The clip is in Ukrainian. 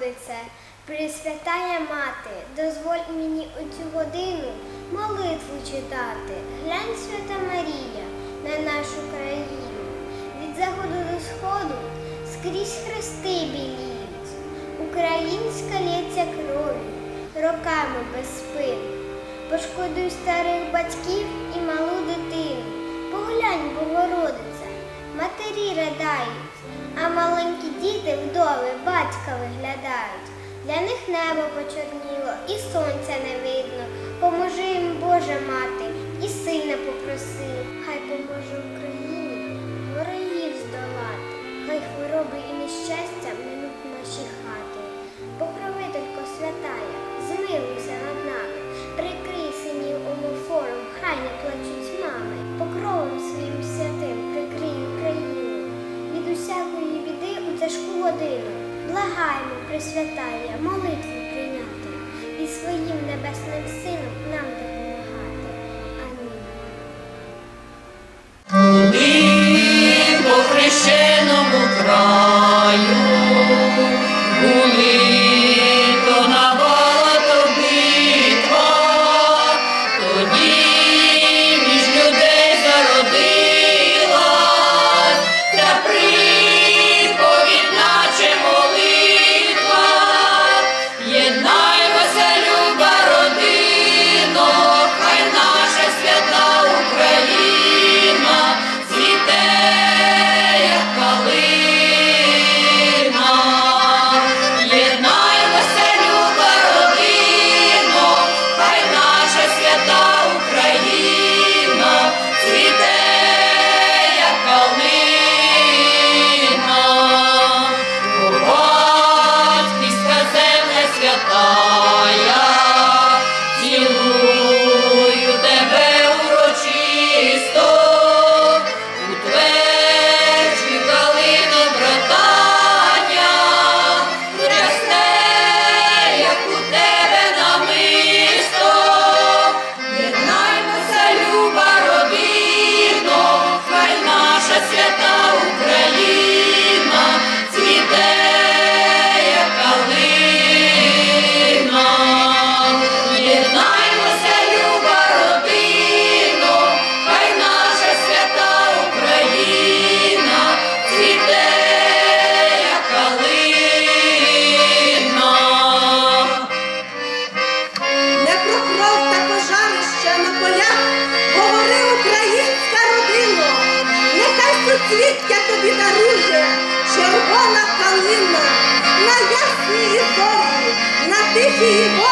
Богородице, Пресвятая Мати, дозволь мені у цю годину молитву читати. Глянь, свята Марія, на нашу країну. Від заходу до сходу скрізь хрести біліють. Українська лється крові, роками без спину. Пошкодуй старих батьків і малу дитину. Поглянь, Богородиця, матері маленькі діти вдови батька виглядають. Для них небо почорніло, і сонця не видно. Поможи їм, Божа мати, і сина попроси. Хай поможе годину. Благаємо, Пресвятая, молитву прийняти і своїм небесним сином нам допомагати. Амінь. По хрещеному краю були, people.